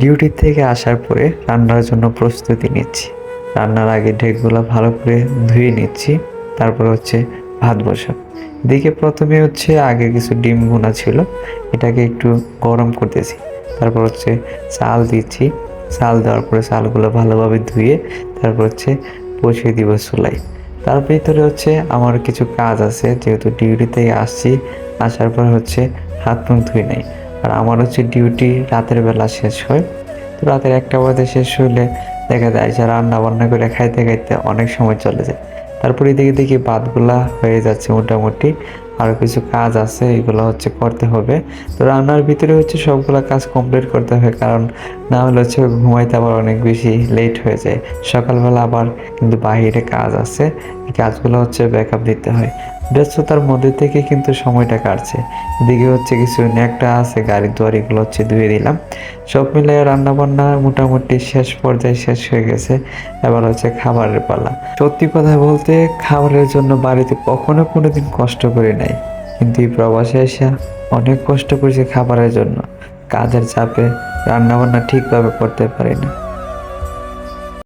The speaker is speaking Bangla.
ডিউটি থেকে আসার পরে রান্নার জন্য প্রস্তুতি নিচ্ছি। রান্নার আগে ঢেকগুলো ভালো করে ধুয়ে নিচ্ছি, তারপর হচ্ছে ভাত বসা দিকে প্রথমে হচ্ছে আগে কিছু ডিম ভুনা ছিল, এটাকে একটু গরম করতেছি। তারপর হচ্ছে চাল দিচ্ছি। চাল দেওয়ার পরে চালগুলো ভালোভাবে ধুয়ে তারপর হচ্ছে বসিয়ে দিব চুলাই তার ভিতরে হচ্ছে আমার কিছু কাজ আছে, যেহেতু ডিউটি থেকে আসছি, আসার পর হচ্ছে হাত মুখ ধুই নাই। আর আমার হচ্ছে ডিউটি রাতের বেলা শেষ হয়। তো রাতের একটা বাজে শেষ হলে দেখা যায় যে রান্না বান্না করে খাইতে খাইতে অনেক সময় চলে যায়। তারপরে দেখি দেখি বাদগুলা হয়ে যাচ্ছে মোটামুটি। আরও কিছু কাজ আছে, এগুলো হচ্ছে করতে হবে। তো রান্নার ভিতরে হচ্ছে সবগুলো কাজ কমপ্লিট করতে হবে, কারণ না হলে হচ্ছে ঘুমাইতে আবার অনেক বেশি লেট হয়ে যায়। সকালবেলা আবার কিন্তু বাইরে কাজ আছে কাজগুলো হচ্ছে ব্যাকআপ দিতে হয়। ব্যস্ততার মধ্যে থেকে কিন্তু সময়টা কাটছে। এদিকে হচ্ছে কিছু একটা আছে, গাড়ির দুয়ার, এগুলো হচ্ছে ধুয়ে দিলাম সব মিলিয়ে রান্না বান্না মোটামুটি শেষ পর্যায়ে শেষ হয়ে গেছে। এবার হচ্ছে খাবারের পালা। সত্যি কথা বলতে খাবারের জন্য বাড়িতে কখনো কোনোদিন কষ্ট করি নাই। কিন্তু এই প্রবাসে এসে অনেক কষ্ট করেছি খাবারের জন্য। কাজের চাপে রান্না বান্না ঠিকভাবে করতে পারি না।